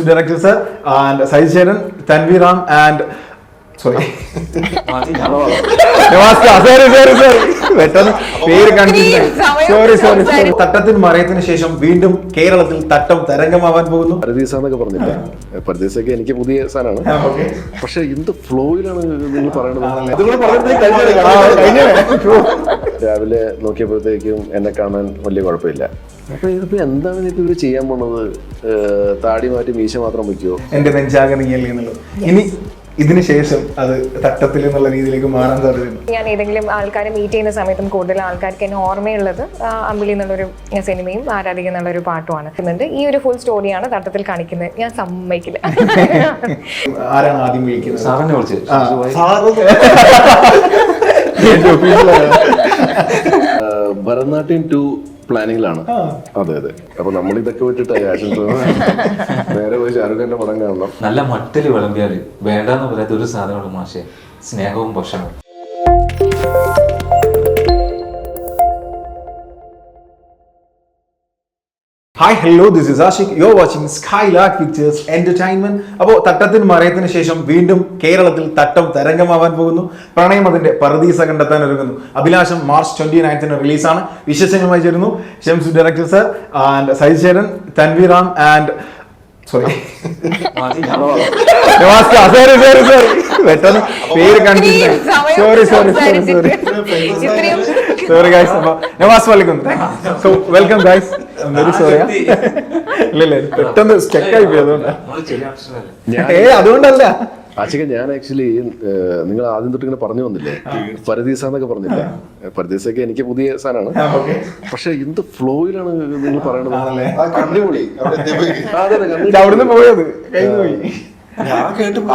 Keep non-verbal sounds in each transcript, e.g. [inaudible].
Music director sir and Saij Cheran Tanveer Ram and sorry sorry sorry sorry പെട്ടെന്ന് പേര് sorry sorry sorry തട്ടത്തിന് മറയത്തിന് ശേഷം വീണ്ടും കേരളത്തിൽ തട്ടം തരംഗമാവാൻ പോകുന്നു. പരദീസ എന്നൊക്കെ പറഞ്ഞില്ല? പരദീസൊക്കെ എനിക്ക് പുതിയ സാധനമാണ്. പക്ഷെ എന്ത് ഫ്ലോയിലാണ് നിങ്ങൾ പറയണത്. രാവിലെ നോക്കിയപ്പോഴത്തേക്കും എന്നെ കാണാൻ വലിയ കുഴപ്പമില്ല. അപ്പൊ ഇതിപ്പോ എന്താണ് ഇപ്പൊ ഇവർ ചെയ്യാൻ പോണത്? താടി മാറ്റി മീശ മാത്രം വയ്ക്കുവോ എന്റെ നെഞ്ചാകണിയല്ലേ എന്നുള്ളത്. ഇനി ഇതിനുശേഷം അത് തട്ടത്തിൽ എന്നുള്ള രീതിയിലേക്ക് മാറാൻ സാധ്യതയുണ്ട്. ഞാൻ ഏതെങ്കിലും ആൾക്കാരെ മീറ്റ് ചെയ്യുന്ന സമയത്തും കൂടുതൽ ആൾക്കാർക്ക് എന്നെ ഓർമ്മയുള്ളത് അമ്പിളി എന്നുള്ളൊരു സിനിമയും ആരാധിക എന്നുള്ളൊരു പാട്ടുമാണ്. എന്നിട്ട് ഈ ഒരു ഫുൾ സ്റ്റോറിയാണ് തട്ടത്തിൽ കാണിക്കുന്നത്. ഞാൻ സമ്മതിക്കില്ല. ആരാണ് ആദ്യം വിളിക്കുന്നത്? സാറിനെ വിളിച്ച് ആ, ഏഹ് [laughs] ഭരതനാട്യം ടു പ്ലാനിങ്ങിലാണ് അതെ അതെ. അപ്പൊ നമ്മൾ ഇതൊക്കെ വിട്ടിട്ട് ആക്ഷൻ നേരെ പോയി ഷാറുഖ് ഖാന്റെ പടം കാണണം. നല്ല മട്ടിൽ വിളമ്പിയാൽ. വേണ്ടെന്ന് പറയാത്ത ഒരു സാധനമാണ് മാഷെ. സ്നേഹവും ഭക്ഷണവും hi hello this is Ashiq you watching skylark pictures entertainment അപ്പോൾ തട്ടത്തിന് മറയത്തിന് ശേഷം വീണ്ടും കേരളത്തിൽ തട്ടം തരംഗമാവാൻ പോകുന്നു. പ്രണയം അതിന്റെ പരദീസ കണ്ടെത്താൻ ഒരുങ്ങുന്നു. അഭിലാഷം മാർച്ച് ട്വന്റി നയൻത്തിന് റിലീസാണ് വിശേഷങ്ങളുമായി ചേരുന്നു. Shams director sir and Saij Tanvi Ram and sorry sorry sorry sorry പെട്ടെന്ന് പേര് കണ്ടില്ല. Sorry sorry sorry sorry sorry guys അപ്പോൾ Navas so welcome guys very sorry ഇല്ല ഇല്ല പെട്ടെന്ന് സ്റ്റക്ക് ആയി പോയി അതുകൊണ്ടാ. നമ്മൾ ചെറിയ അക്ഷരമല്ലേ ഞാൻ ഏ അതുകൊണ്ടല്ല. ആശിക ഞാൻ ആക്ച്വലി നിങ്ങൾ ആദ്യം തൊട്ട് ഇങ്ങനെ പറഞ്ഞു വന്നില്ലേ? പരദീസ എന്നൊക്കെ പറഞ്ഞില്ലേ? പരദീസൊക്കെ എനിക്ക് പുതിയ സാധനമാണ് പക്ഷെ എന്ത് ഫ്ലോയിലാണ് നിങ്ങൾ പറയണത്? അവിടുന്ന് പോയത്.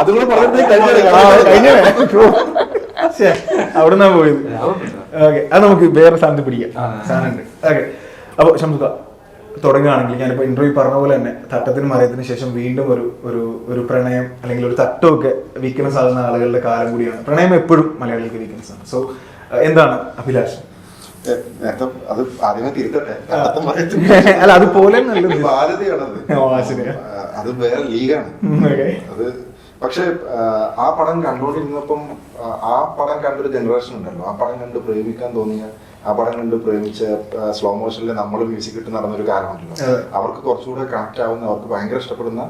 അതുകൂടെ അവിടുന്നാ പോയത്. ഓക്കെ അത് നമുക്ക് വേറെ സ്ഥാനത്ത് പിടിക്കാം. ഓക്കെ. അപ്പൊ ഷംസുക തുടങ്ങുകയാണെങ്കിൽ ഞാനിപ്പോൾ ഇന്റർവ്യൂ പറഞ്ഞ പോലെ തന്നെ തട്ടത്തിന് മറിയത്തിന് ശേഷം വീണ്ടും ഒരു ഒരു ഒരു പ്രണയം അല്ലെങ്കിൽ ഒരു തട്ടമൊക്കെ വീക്ക്നെസ് ആകുന്ന ആളുകളുടെ കാലം കൂടിയാണ്. പ്രണയം എപ്പോഴും മലയാളികൾക്ക് വീക്ക്നെസ് ആണ് സോ എന്താണ് അഭിലാഷം? അത് ആദ്യമേ തിരുത്തട്ടെ. [laughs] അല്ല അതുപോലെ അത് വേറെ ലീഗാണ്. അത് പക്ഷെ ആ പടം കണ്ടുകൊണ്ടിരുന്നപ്പം ആ, ആ പടം കണ്ടൊരു ജനറേഷൻ ഉണ്ടല്ലോ. ആ പടം കണ്ട് പ്രേമിക്കാൻ തോന്നിയ ആ പടം കണ്ട് പ്രേമിച്ച സ്ലോ മോഷനിൽ നമ്മൾ മ്യൂസിക് ഇട്ട് നടന്നൊരു കാലമുണ്ടല്ലോ. അവർക്ക് കുറച്ചുകൂടെ കണക്ട് ആവുന്ന അവർക്ക് ഭയങ്കര ഇഷ്ടപ്പെടുന്ന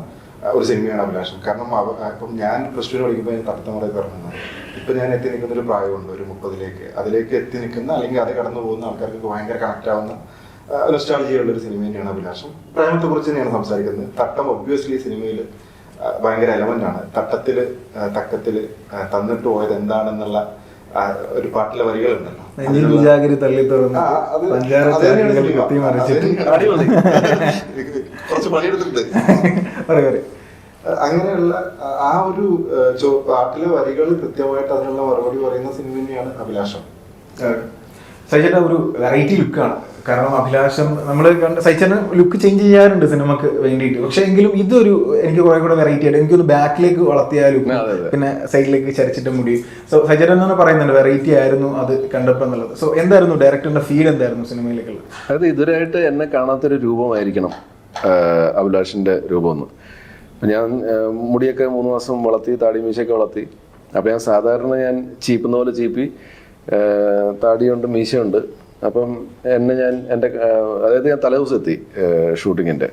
ഒരു സിനിമയാണ് അഭിലാഷം. കാരണം ഇപ്പം ഞാൻ പ്ലസ് ടുവിന് പഠിക്കുമ്പോൾ ഞാൻ തടുത്ത മുറയിൽ പറഞ്ഞത് ഇപ്പൊ ഞാൻ എത്തി നിൽക്കുന്ന ഒരു പ്രായമുണ്ട് ഒരു മുപ്പതിലേക്ക്. അതിലേക്ക് എത്തി നിൽക്കുന്ന അല്ലെങ്കിൽ അത് കടന്നു പോകുന്ന ആൾക്കാർക്ക് ഭയങ്കര കണക്ട് ആവുന്ന നൊസ്റ്റാളജിയുള്ള ഒരു സിനിമ തന്നെയാണ് അഭിലാഷം. പ്രേമത്തെ കുറിച്ച് തന്നെയാണ് സംസാരിക്കുന്നത്. തട്ടം ഒബ്വിയസ്ലി സിനിമയിൽ ഭയങ്കര എലമെന്റ് ആണ്. തട്ടത്തിൽ തക്കത്തിൽ തന്നിട്ട് പോയത് എന്താണെന്നുള്ള ഒരു പാട്ടിലെ വരികളുണ്ടല്ലോ. നെഞ്ചിൽ തള്ളി തുറന്ന് പഞ്ചാര. കുത്തി മറിച്ചിട്ട്. [laughs] കുറച്ച് പണിയെടുത്തിട്ടുണ്ട്. അങ്ങനെയുള്ള ആ- ഒരു പാട്ടിലെ വരികൾ കൃത്യമായിട്ട് അതിനുള്ള മറുപടി പറയുന്ന സിനിമ തന്നെയാണ് അഭിലാഷം. സൈച്ചേട്ട ഒരു വെറൈറ്റി ലുക്കാണ് കാരണം അഭിലാഷം നമ്മൾ കണ്ട് സൈച്ചേട്ടൻ ലുക്ക് ചേഞ്ച് ചെയ്യാറുണ്ട് സിനിമക്ക് വേണ്ടിയിട്ട്. പക്ഷെ എങ്കിലും ഇതൊരു എനിക്ക് കുറെ കൂടെ വെറൈറ്റി ആയിട്ട് എനിക്കൊന്ന് ബാക്കിലേക്ക് വളർത്തിയാലും. പിന്നെ സൈഡിലേക്ക് ചരിച്ചിട്ട് മുടി. സോ സൈച്ചേട്ടൻ തന്നെ പറയുന്നുണ്ട് വെറൈറ്റി ആയിരുന്നു അത് കണ്ടപ്പോൾ എന്നുള്ളത്. സോ എന്തായിരുന്നു ഡയറക്ടറിന്റെ ഫീൽ എന്തായിരുന്നു സിനിമയിലേക്കുള്ളത് അതായത് ഇതുവരെയായിട്ട് എന്നെ കാണാത്തൊരു രൂപമായിരിക്കണം അഭിലാഷിന്റെ രൂപമെന്ന്. ഞാൻ മുടിയൊക്കെ മൂന്ന് മാസം വളർത്തി താടി മീശയൊക്കെ വളർത്തി. അപ്പം ഞാൻ സാധാരണ ഞാൻ ചീപ്പുന്ന പോലെ ചീപ്പി താടിയുണ്ട് മീശയുണ്ട്. അപ്പം എന്നെ ഞാൻ എന്റെ അതായത് ഞാൻ തലേദിവസം എത്തി ഷൂട്ടിങ്ങിന്റെ.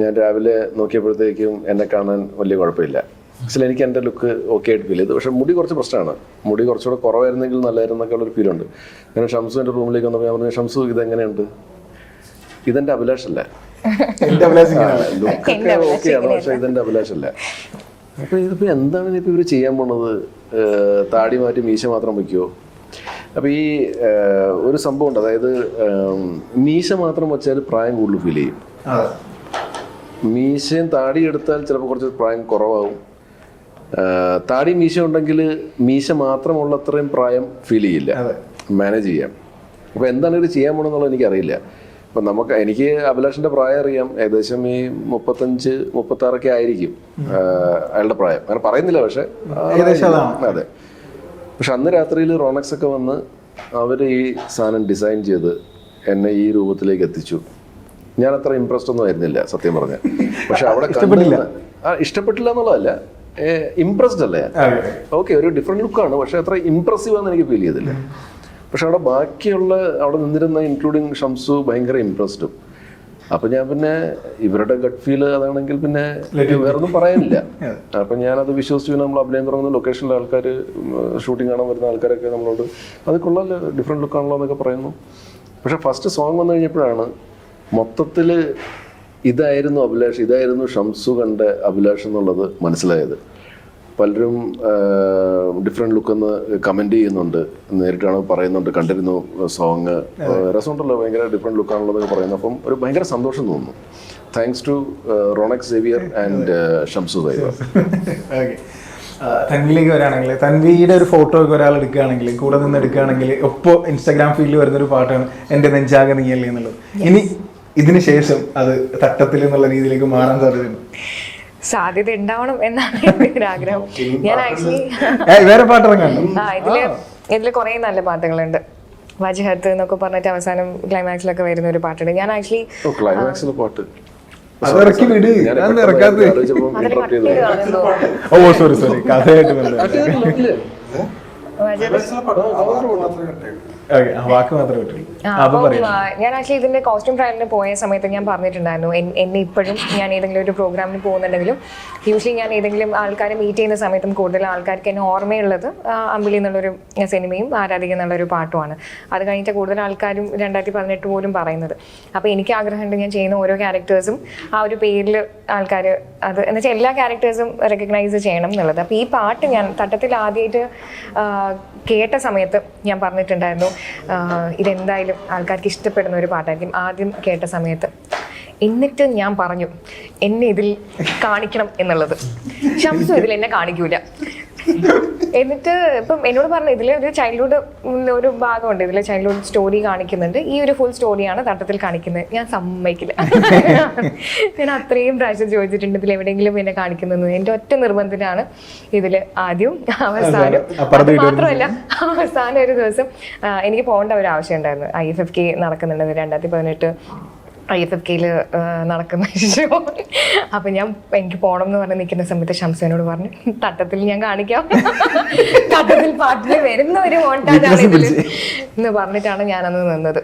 ഞാൻ രാവിലെ നോക്കിയപ്പോഴത്തേക്കും എന്നെ കാണാൻ വലിയ കുഴപ്പമില്ല. ആക്ച്വലി എനിക്ക് എന്റെ ലുക്ക് ഓക്കെ ആയിട്ട് ഫീൽ ചെയ്തു. പക്ഷെ മുടി കുറച്ച് പ്രശ്നമാണ്. മുടി കുറച്ചുകൂടെ കുറവായിരുന്നെങ്കിൽ നല്ലതായിരുന്നൊക്കെ ഉള്ളൊരു ഫീലുണ്ട് അങ്ങനെ ഷംസു എന്റെ റൂമിലേക്ക് വന്നപ്പോൾ ഞാൻ പറഞ്ഞു ഷംസു ഇതെങ്ങനെയുണ്ട്? ഇതെന്റെ അഭിലാഷല്ല. ലുക്കൊക്കെ ആണ്. ഓക്കെയാണ് പക്ഷെ ഇതെന്റെ അഭിലാഷല്ല. അപ്പൊ ഇതിപ്പോ എന്താണ് ഇപ്പൊ ഇവർ ചെയ്യാൻ പോണത്? താടി മാറ്റി മീശ മാത്രം വയ്ക്കുവോ അപ്പൊ ഈ ഒരു സംഭവം ഉണ്ട്. അതായത് മീശ മാത്രം വെച്ചാൽ പ്രായം കൂടുതൽ ഫീൽ ചെയ്യും. മീശയും താടി എടുത്താൽ ചിലപ്പോൾ കുറച്ച് പ്രായം കുറവാകും. താടി മീശ ഉണ്ടെങ്കിൽ മീശ മാത്രമുള്ള അത്രയും പ്രായം ഫീൽ ചെയ്യില്ല. മാനേജ് ചെയ്യാം. അപ്പോൾ എന്താണ് ഇത് ചെയ്യാൻ പോകണമെന്നുള്ളത് എനിക്കറിയില്ല. അപ്പം നമുക്ക് എനിക്ക് അഭിലാഷിന്റെ പ്രായം അറിയാം. ഏകദേശം ഈ മുപ്പത്തഞ്ച് മുപ്പത്താറൊക്കെ ആയിരിക്കും. അയാളുടെ പ്രായം. അങ്ങനെ പറയുന്നില്ല പക്ഷേ. അതെ. പക്ഷെ അന്ന് രാത്രിയിൽ റോണക്സ് ഒക്കെ വന്ന് അവർ ഈ സാധനം ഡിസൈൻ ചെയ്ത് എന്നെ ഈ രൂപത്തിലേക്ക് എത്തിച്ചു. ഞാൻ അത്ര ഇമ്പ്രസ്ഡ് ഒന്നും ആയിരുന്നില്ല സത്യം പറഞ്ഞാൽ. പക്ഷെ അവിടെ ഇഷ്ടപ്പെട്ടില്ല? ആ ഇഷ്ടപ്പെട്ടില്ല എന്നുള്ളതല്ല. ഇമ്പ്രസ്ഡ് അല്ലേ? അതെ. ഓക്കെ ഒരു ഡിഫറെന്റ് ലുക്കാണ് പക്ഷെ അത്ര ഇമ്പ്രസീവ് ആണെന്ന് എനിക്ക് ഫീൽ ചെയ്തില്ല. പക്ഷെ അവിടെ ബാക്കിയുള്ള അവിടെ നിന്നിരുന്ന ഇൻക്ലൂഡിങ് ഷംസു ഭയങ്കര ഇംപ്രസ്ഡും അപ്പൊ ഞാൻ പിന്നെ ഇവരുടെ ഗട്ട് ഫീൽ അതാണെങ്കിൽ പിന്നെ വേറൊന്നും പറയാനില്ല. [laughs] അപ്പൊ ഞാനത് വിശ്വസിച്ചു നമ്മൾ അഭിനയം തുടങ്ങുന്ന ലൊക്കേഷനിലെ ആൾക്കാർ ഷൂട്ടിംഗ് കാണാൻ വരുന്ന ആൾക്കാരൊക്കെ നമ്മളോട് അത് കൊള്ളാമല്ലോ ഡിഫറെന്റ് ലുക്ക് ആണല്ലോ എന്നൊക്കെ പറയുന്നു. പക്ഷെ ഫസ്റ്റ് സോങ് വന്നു കഴിഞ്ഞപ്പോഴാണ് മൊത്തത്തിൽ ഇതായിരുന്നു അഭിലാഷ് ഇതായിരുന്നു ഷംസു കണ്ട അഭിലാഷ് എന്നുള്ളത് മനസ്സിലായത്. പലരും ഡിഫറെന്റ് ലുക്ക് എന്ന് കമന്റ് ചെയ്യുന്നുണ്ട്. നേരിട്ടാണ് പറയുന്നുണ്ട് കണ്ടിരുന്നു സോങ് രസമുണ്ടല്ലോ ഭയങ്കര ഡിഫറെന്റ് ലുക്കാണുള്ളതൊക്കെ പറയുന്നത്. അപ്പം ഒരു ഭയങ്കര സന്തോഷം തോന്നുന്നു. Thanks to Ronak Xavier and Shamsu cyber okay തൻവിയിലേക്ക് വരാണെങ്കിൽ തൻവിയുടെ ഒരു ഫോട്ടോ ഒക്കെ ഒരാൾ എടുക്കുകയാണെങ്കിൽ കൂടെ നിന്ന് എടുക്കുകയാണെങ്കിൽ ഒപ്പോൾ ഇൻസ്റ്റാഗ്രാം ഫീൽഡിൽ വരുന്ന ഒരു പാട്ടാണ് എന്റെ നെഞ്ചാകെ നീയല്ലേ എന്നുള്ളത്. ഇനി ഇതിന് ശേഷം അത് തട്ടത്തിൽ എന്നുള്ള രീതിയിലേക്ക് മാറാൻ സാധ്യതയുണ്ട്. സാധ്യത ഉണ്ടാവണം എന്നാണ് എന്റെ ഒരു ആഗ്രഹം ഞാൻ ആക്ച്വലി വേറെ ആ ഇതിൽ ഇതിൽ കുറേ നല്ല പാട്ടുകളുണ്ട് വജഹത്ത് എന്നൊക്കെ പറഞ്ഞിട്ട് അവസാനം ക്ലൈമാക്സിലൊക്കെ വരുന്ന ഒരു പാട്ടുണ്ട് ഞാൻ ആക്ച്വലി ഓ ക്ലൈമാക്സിലെ പാട്ട് ഓ സോറി സോറി കഥയായിട്ട് വാക്ക് മാത്രമേ പറ്റുള്ളൂ ഞാൻ ആക്ച്വലി ഇതിന്റെ കോസ്റ്റ്യൂം ട്രയലിന് പോയ സമയത്ത് ഞാൻ പറഞ്ഞിട്ടുണ്ടായിരുന്നു എന്നെ ഇപ്പോഴും ഞാൻ ഏതെങ്കിലും ഒരു പ്രോഗ്രാമിന് പോകുന്നുണ്ടെങ്കിലും യൂഷ്വലി ഞാൻ ഏതെങ്കിലും ആൾക്കാരെ മീറ്റ് ചെയ്യുന്ന സമയത്തും കൂടുതൽ ആൾക്കാർക്ക് എന്നെ ഓർമ്മയുള്ളത് അമ്പിളി എന്നുള്ളൊരു സിനിമയും ആരാധിക എന്നുള്ളൊരു പാട്ടുമാണ്. അത് കഴിഞ്ഞിട്ട് കൂടുതൽ ആൾക്കാരും രണ്ടായിരത്തി പതിനെട്ട് പോലും പറയുന്നത്. അപ്പോൾ എനിക്ക് ആഗ്രഹമുണ്ട് ഞാൻ ചെയ്യുന്ന ഓരോ ക്യാരക്ടേഴ്സും ആ ഒരു പേരിൽ ആൾക്കാർ അത് എന്ന് വെച്ചാൽ എല്ലാ ക്യാരക്ടേഴ്സും റെക്കഗ്നൈസ് ചെയ്യണം എന്നുള്ളത്. അപ്പോൾ ഈ പാട്ട് ഞാൻ തട്ടത്തിൽ ആദ്യമായിട്ട് കേട്ട സമയത്ത് ഞാൻ പറഞ്ഞിട്ടുണ്ടായിരുന്നു ഇതെന്തായാലും ആൾക്കാർക്ക് ഇഷ്ടപ്പെടുന്ന ഒരു പാട്ടായിരിക്കും. ആദ്യം കേട്ട സമയത്ത് എന്നിട്ട് ഞാൻ പറഞ്ഞു എന്നെ ഇതിൽ കാണിക്കണം എന്നുള്ളത്. ഷംസു ഇതിൽ എന്നെ കാണിക്കൂല. എന്നിട്ട് ഇപ്പം എന്നോട് പറഞ്ഞു ഇതിൽ ഒരു ചൈൽഡ്ഹുഡ് ഒരു ഭാഗമുണ്ട്. ഇതിൽ ചൈൽഡ്ഹുഡ് സ്റ്റോറി കാണിക്കുന്നുണ്ട്. ഈ ഒരു ഫുൾ സ്റ്റോറിയാണ് തട്ടത്തിൽ കാണിക്കുന്നത്. ഞാൻ സമ്മതിക്കില്ല. ഞാൻ അത്രയും പ്രാവശ്യം ചോദിച്ചിട്ടുണ്ട് ഇതിൽ എവിടെയെങ്കിലും എന്നെ കാണിക്കുന്നത് എന്റെ ഒറ്റ നിർബന്ധത്തിലാണ് ഇതിൽ ആദ്യം അവസാനം. മാത്രമല്ല അവസാനം ഒരു ദിവസം എനിക്ക് പോകേണ്ട ഒരു ആവശ്യം ഉണ്ടായിരുന്നു. ഐ എഫ് എഫ് കെ നടക്കുന്നുണ്ട്. രണ്ടായിരത്തി പതിനെട്ട് ഐ എഫ് എഫ് കെയിൽ നടക്കുന്ന [laughs] ഷോ അപ്പം ഞാൻ എനിക്ക് പോകണം എന്ന് പറഞ്ഞ് നിൽക്കുന്ന സമയത്ത് ഷംസനോട് പറഞ്ഞു തട്ടത്തിൽ ഞാൻ കാണിക്കാം. [laughs] തട്ടത്തിൽ പാട്ടിൽ വരുന്ന ഒരു മോണ്ടാണ് എന്ന് പറഞ്ഞിട്ടാണ് ഞാനന്ന് നിന്നത്.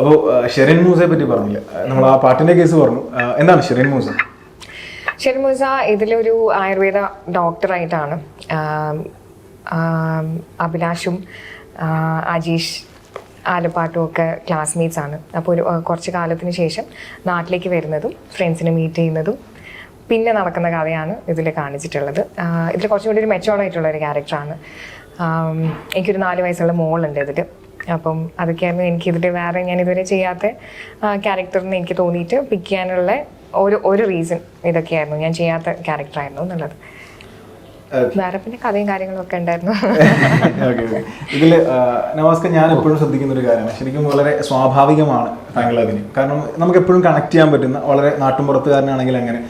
അപ്പോൾ ഷെറിൻ മൂസയെ പറ്റി പറഞ്ഞില്ല? നമ്മൾ ആ പാട്ടിന്റെ കേസ് പറഞ്ഞു. എന്താണ് ഷെറിൻ മൂസ? ഷെറിൻ മൂസ ഇതിലൊരു ആയുർവേദ ഡോക്ടറായിട്ടാണ്. അഭിലാഷും അജീഷ് ആലപ്പാട്ടും ഒക്കെ ക്ലാസ്മേറ്റ്സ് ആണ്. അപ്പോൾ ഒരു കുറച്ച് കാലത്തിന് ശേഷം നാട്ടിലേക്ക് വരുന്നതും ഫ്രണ്ട്സിനെ മീറ്റ് ചെയ്യുന്നതും പിന്നെ നടക്കുന്ന കഥയാണ് ഇതിൽ കാണിച്ചിട്ടുള്ളത്. ഇതിൽ കുറച്ചും കൂടി ഒരു മെച്ചോർഡ് ആയിട്ടുള്ള ഒരു ക്യാരക്ടറാണ് എനിക്കൊരു നാല് വയസ്സുള്ള മോളുണ്ട് ഇതിൽ അപ്പം അതൊക്കെയായിരുന്നു എനിക്ക് ഇതിൽ വേറെ ഞാൻ ഇതുവരെ ചെയ്യാത്ത ക്യാരക്ടറിന് എനിക്ക് തോന്നിയിട്ട് പിക്ക് ചെയ്യാനുള്ള ഒരു ഒരു റീസൺ ഇതൊക്കെയായിരുന്നു. ഞാൻ ചെയ്യാത്ത ക്യാരക്ടറായിരുന്നു എന്നുള്ളത്. വേറെ പിന്നെ കഥയും കാര്യങ്ങളും ഒക്കെ ഉണ്ടായിരുന്നു. ഓക്കെ ഓക്കെ ഇതിൽ നവാസ്ക ഞാൻ എപ്പോഴും ശ്രദ്ധിക്കുന്ന ഒരു കാര്യമാണ്. ശരിക്കും വളരെ സ്വാഭാവികമാണ് താങ്കൾ അതിന് കാരണം നമുക്ക് എപ്പോഴും കണക്ട് ചെയ്യാൻ പറ്റുന്ന വളരെ നാട്ടുമ്പുറത്തുകാരനാണെങ്കിൽ അങ്ങനെ